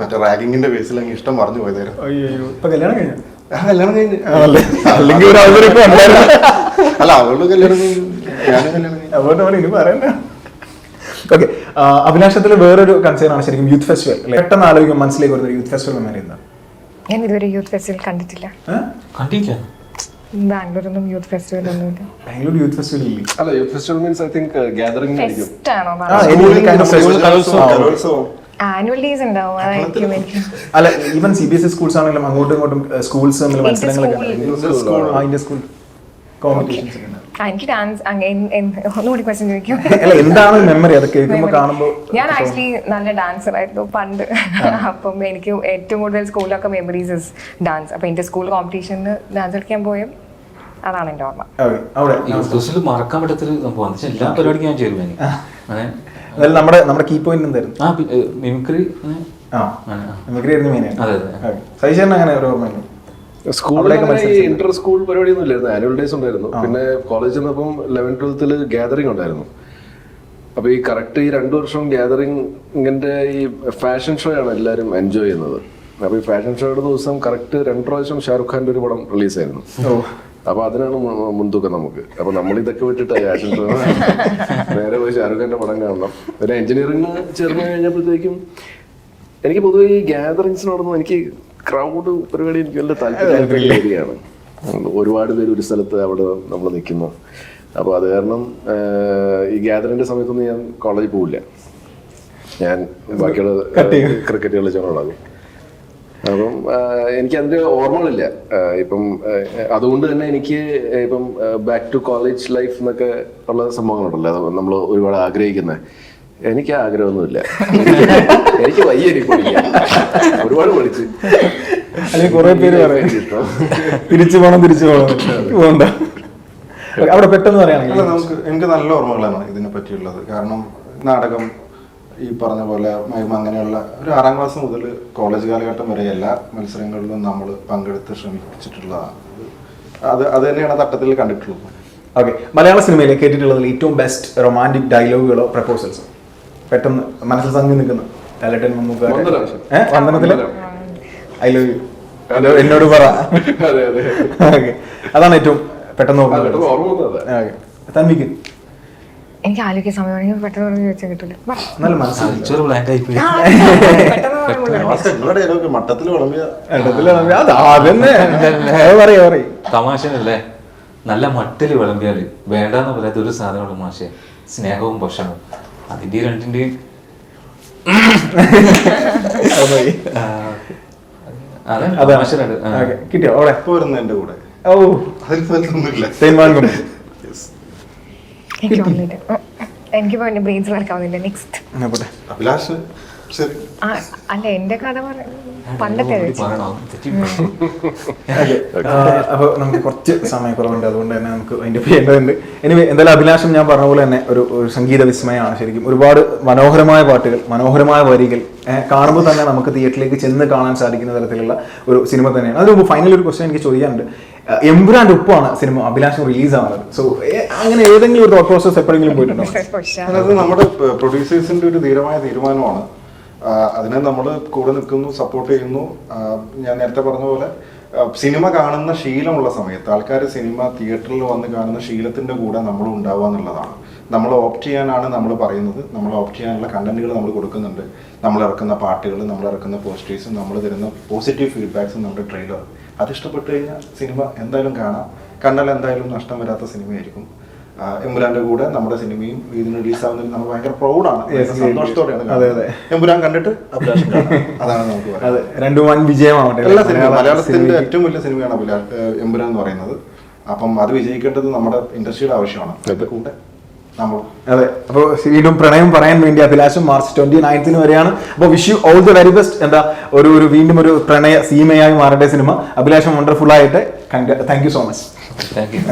മറ്റേ റാഗിങ്ങിന്റെ ബേസിൽ അങ്ങ് ഇഷ്ടം പറഞ്ഞു പോയതായിരുന്നു അയ്യോ ഇപ്പൊ കല്യാണം കഴിഞ്ഞു? കല്യാണം കഴിഞ്ഞു. അല്ലെങ്കിൽ ഒരു അവസരം അല്ല അവൾ കല്യാണം കഴിഞ്ഞു. ഞാനും കല്യാണം അവൻ ഇനി പറയണ്ട. ഓക്കെ അഭിലാഷത്തിൽ വേറൊരു കൺസേൺ ആണ് ശരിക്കും യൂത്ത് ഫെസ്റ്റിവൽ പെട്ടെന്ന് ആലോചിക്കും മനസ്സിലേക്ക് വരുന്ന യൂത്ത് ഫെസ്റ്റിവൽ എന്ന് പറയുന്നത്? ഞാൻ ഇതുവരെ യൂത്ത് ഫെസ്റ്റിവൽ കണ്ടിട്ടില്ല. ഏഹ്? ബാംഗ്ലൂരൊന്നും യൂത്ത് ഫെസ്റ്റിവൽ ഒന്നുമില്ല ബാംഗ്ലൂർ യൂത്ത് ഫെസ്റ്റിവൽ ഇല്ലേ. അല്ല youth festival means I think gathering fest ആണോ ആ, any kind of festival. കലോത്സവം. ആ, കലോത്സവം. ആനുവൽ ഡേയ്സ് ഉണ്ടാവും അതായിരിക്കും എനിക്ക്. അല്ല even C B S E schools ആണെങ്കിലും അങ്ങോട്ടും ഇങ്ങോട്ടും സ്കൂൾസ് തമ്മിൽ മത്സരങ്ങളൊക്കെ. ആ ഇന്ത്യ സ്കൂൾ കോമ്പറ്റീഷൻസ് ഒക്കെ ഉണ്ടാവും. ആ, എനിക്ക് ഡാൻസ് ഒന്നുകൂടി ക്വസ്റ്റ്യൻ ചോദിക്കും. എന്താണ് മെമ്മറി അത് കേൾക്കുമ്പോൾ കാണുമ്പോൾ ഞാൻ ആക്ച്വലി നല്ല ഡാൻസർ ആയിരുന്നു പണ്ട്. അപ്പം എനിക്ക് ഏറ്റവും കൂടുതൽ സ്കൂളിലൊക്കെ മെമ്മറീസ് ഡാൻസ് അപ്പൊ എന്റെ സ്കൂൾ കോമ്പറ്റീഷനിൽ ഡാൻസ് കളിക്കാൻ പോയും. അതാണ് എന്റെ ഓർമ്മ. അവിടെ യൂത്ത് മറക്കാൻ പറ്റാത്തൊരു സംഭവം. എന്ന് എല്ലാ പരിപാടിക്കും ഞാൻ എനിക്ക്. അങ്ങനെ നമ്മുടെ നമ്മുടെ കീ പോയിന്റ് എന്തായിരുന്നു? ആ മിമിക്രി. മിമിക്രി ആയിരുന്നു മെയിൻ അതെ, അതെ. സൈശേരൻ അങ്ങനെ ഒരു ഓർമ്മ ഇന്റർ സ്കൂൾ പരിപാടിയൊന്നും ഇല്ലായിരുന്നു. ആനുവൽ ഡേസ് ഉണ്ടായിരുന്നു. പിന്നെ കോളേജിൽ നിന്നപ്പം ലെവൻ ട്വൽത്തിൽ ഗാദറിംഗ് ഉണ്ടായിരുന്നു. അപ്പൊ ഈ കറക്റ്റ് ഈ രണ്ടു വർഷം ഗാദറിംഗിന്റെ ഈ ഫാഷൻ ഷോ ആണ് എല്ലാവരും എൻജോയ് ചെയ്യുന്നത്. അപ്പൊ ഈ ഫാഷൻ ഷോയുടെ ദിവസം കറക്റ്റ് രണ്ടു പ്രാവശ്യം ഷാറുഖ് ഖാന്റെ ഒരു പടം റിലീസായിരുന്നു അപ്പൊ അതിനാണ് മുൻതൂക്കം നമുക്ക്. അപ്പൊ നമ്മൾ ഇതൊക്കെ വിട്ടിട്ട് ആക്ഷൻ [laughs] നേരെ പോയി ഷാറുഖ് ഖാന്റെ പടം കാണണം. പിന്നെ എഞ്ചിനീയറിംഗ് ചേർന്ന് കഴിഞ്ഞപ്പോഴത്തേക്കും എനിക്ക് പൊതുവെ ഈ ഗ്യാതറിങ്സിനോടൊന്നും എനിക്ക് ക്രൗഡ് പരിപാടി എനിക്ക് വലിയ താല്പര്യം ഏരിയയാണ്. ഒരുപാട് പേര് ഒരു സ്ഥലത്ത് അവിടെ നമ്മൾ നിൽക്കുന്നു അപ്പോൾ അത് കാരണം ഈ ഗ്യാതറിന്റെ സമയത്തൊന്നും ഞാൻ കോളേജിൽ പോവില്ല. ഞാൻ ബാക്കിയുള്ള ക്രിക്കറ്റ് കളിച്ചോളാകും അപ്പം ആഹ്, എനിക്ക് അതിന്റെ ഓർമ്മകളില്ല. ഇപ്പം അതുകൊണ്ട് തന്നെ എനിക്ക് ഇപ്പം ബാക്ക് ടു കോളേജ് ലൈഫ് എന്നൊക്കെ ഉള്ള സംഭവങ്ങളുണ്ടല്ലോ. അത് നമ്മൾ ഒരുപാട് ആഗ്രഹിക്കുന്നത് എനിക്ക് ആഗ്രഹമൊന്നുമില്ല. എനിക്ക് വയ്യ എനിക്ക് ഒരുപാട് പഠിച്ച് അല്ലെങ്കിൽ കുറെ പേര് പറയും. തിരിച്ചു പോകണം തിരിച്ചു പോകണം പോകണ്ട അവിടെ പെട്ടെന്ന് പറയുകയാണെങ്കിൽ നമുക്ക് എനിക്ക് നല്ല ഓർമ്മകളാണ് ഇതിനെ പറ്റിയുള്ളത് കാരണം നാടകം ഈ പറഞ്ഞ പോലെ മൈമ അങ്ങനെയുള്ള ഒരു ആറാം ക്ലാസ് മുതൽ കോളേജ് കാലഘട്ടം വരെ എല്ലാ മത്സരങ്ങളിലും നമ്മൾ പങ്കെടുത്ത് ശ്രമിച്ചിട്ടുള്ളതാണ്. അത് അത് തന്നെയാണ് തട്ടത്തിൽ കണ്ടിട്ടുള്ളത്. ഓക്കെ മലയാള സിനിമയിൽ കേട്ടിട്ടുള്ളതിൽ ഏറ്റവും ബെസ്റ്റ് റൊമാന്റിക് ഡയലോഗുകളോ പ്രപ്പോസൽസോ പെട്ടെന്ന് മനസ്സിൽ തങ്ങി നിൽക്കുന്ന. വന്ദനത്തിൽ? ഐ ലവ് യു എന്നോട് പറ. അതെ അതെ. ഓക്കെ അതാണ് ഏറ്റവും പെട്ടെന്ന് ഓർമ്മ അതാ. ഓക്കെ സമയം എനിക്ക് ആലോചിക്കാൻ പെട്ടെന്ന് ചോദിച്ചാൽ കിട്ടില്ല വാ. നല്ല മനസ്സിൽ തലച്ചോറ് ബ്ലാങ്ക് ആയി പോയി പെട്ടെന്ന് പറയുമ്പോൾ മട്ടത്തിൽ വിളമ്പിയ തമാശനല്ലേ? നല്ല മട്ടിൽ വിളമ്പിയാൽ. വേണ്ടാന്ന് പറയാത്ത ഒരു സാധനമുള്ള മാഷെ. സ്നേഹവും ഭക്ഷണവും അതിന്റെ ഈ രണ്ടിന്റെയും അതെ തമാശ രണ്ട് കിട്ടിയോ? അവിടെ? എപ്പോ വരുന്ന എന്റെ കൂടെ. ഓ അതിൽ വലുതൊന്നുമില്ല. തേൻ വാങ്ങും എനിക്ക് ബ്രെയിൻസ് വർക്കാവുന്നില്ല നെക്സ്റ്റ് പോട്ടെ. അഭിലാഷ് ശരി. അല്ല എന്റെ കഥ പറ പണ്ടത്തെ. അപ്പോൾ നമുക്ക് കുറച്ച് സമയക്കുറവുണ്ട്. അതുകൊണ്ട് തന്നെ നമുക്ക് അതിന്റെ ചെയ്യേണ്ടതുണ്ട് ഇനി എന്തായാലും അഭിലാഷം ഞാൻ പറഞ്ഞ പോലെ തന്നെ ഒരു ഒരു സംഗീത വിസ്മയമാണ് ശരിക്കും. ഒരുപാട് മനോഹരമായ പാട്ടുകൾ മനോഹരമായ വരികൾ ഏഹ്, കാണുമ്പോൾ തന്നെ നമുക്ക് തിയേറ്ററിലേക്ക് ചെന്ന് കാണാൻ സാധിക്കുന്ന തരത്തിലുള്ള ഒരു സിനിമ തന്നെയാണ്. അതിന് ഫൈനൽ ഒരു ക്വസ്റ്റ്യൻ എനിക്ക് ചോദിക്കാനുണ്ട്. ഏഹ്, ഉപ്പാണ് ഒപ്പമാണ് സിനിമ. അഭിലാഷം റിലീസ് ആവുന്നത് സോ അങ്ങനെ ഏതെങ്കിലും ഒരു തോട്ട് പ്രോസസ് എപ്പോഴെങ്കിലും പോയിട്ടുണ്ടോ? അത്. നമ്മുടെ പ്രൊഡ്യൂസേഴ്സിന്റെ ഒരു ധീരമായ തീരുമാനമാണ്. അതിനെ നമ്മൾ കൂടെ നിൽക്കുന്നു സപ്പോർട്ട് ചെയ്യുന്നു. ഞാൻ നേരത്തെ പറഞ്ഞ പോലെ സിനിമ കാണുന്ന ശീലമുള്ള സമയത്ത് ആൾക്കാർ സിനിമ തിയേറ്ററിൽ വന്ന് കാണുന്ന ശീലത്തിന്റെ കൂടെ നമ്മൾ ഉണ്ടാവുക എന്നുള്ളതാണ്. നമ്മൾ ഓപ്റ്റ് ചെയ്യാനാണ് നമ്മൾ പറയുന്നത്. നമ്മൾ ഓപ്റ്റ് ചെയ്യാനുള്ള കണ്ടന്റുകൾ നമ്മൾ കൊടുക്കുന്നുണ്ട്. നമ്മൾ ഇറക്കുന്ന പാട്ടുകൾ നമ്മൾ ഇറക്കുന്ന പോസ്റ്റേഴ്സും നമ്മൾ തരുന്ന പോസിറ്റീവ് ഫീഡ്ബാക്സും നമ്മുടെ ട്രെയിലർ അത് ഇഷ്ടപ്പെട്ട് കഴിഞ്ഞാൽ സിനിമ എന്തായാലും കാണാം. കണ്ടാൽ എന്തായാലും നഷ്ടം വരാത്ത സിനിമയായിരിക്കും. എമ്പുരാന്റെ കൂടെ നമ്മുടെ സിനിമയും ഇതിന് റിലീസ് ആവുന്നതിൽ നമ്മൾ ഭയങ്കര പ്രൗഡാണ് സന്തോഷത്തോടെയാണ്. എമ്പുരാൻ കണ്ടിട്ട് അഭിലാഷം. അതാണ് നമുക്ക് രണ്ടു വൻ വിജയമാവട്ടെ. എല്ലാ സിനിമ മലയാളത്തിന്റെ ഏറ്റവും വലിയ സിനിമയാണ് എമ്പുരാൻ എന്ന് പറയുന്നത്. അപ്പം അത് വിജയിക്കേണ്ടത് നമ്മുടെ ഇൻഡസ്ട്രിയുടെ ആവശ്യമാണ്. കൂടെ അതെ. അപ്പോൾ വീണ്ടും പ്രണയം പറയാൻ വേണ്ടി അഭിലാഷം മാർച്ച് ട്വന്റി നയൻത്തിന് വരെയാണ്. അപ്പോൾ wish you all the very best എന്താ ഒരു ഒരു വീണ്ടും ഒരു പ്രണയ സീമയായി മാറട്ടെ സിനിമ. അഭിലാഷം വണ്ടർഫുൾ ആയിട്ട്. Thank you so much. Thank you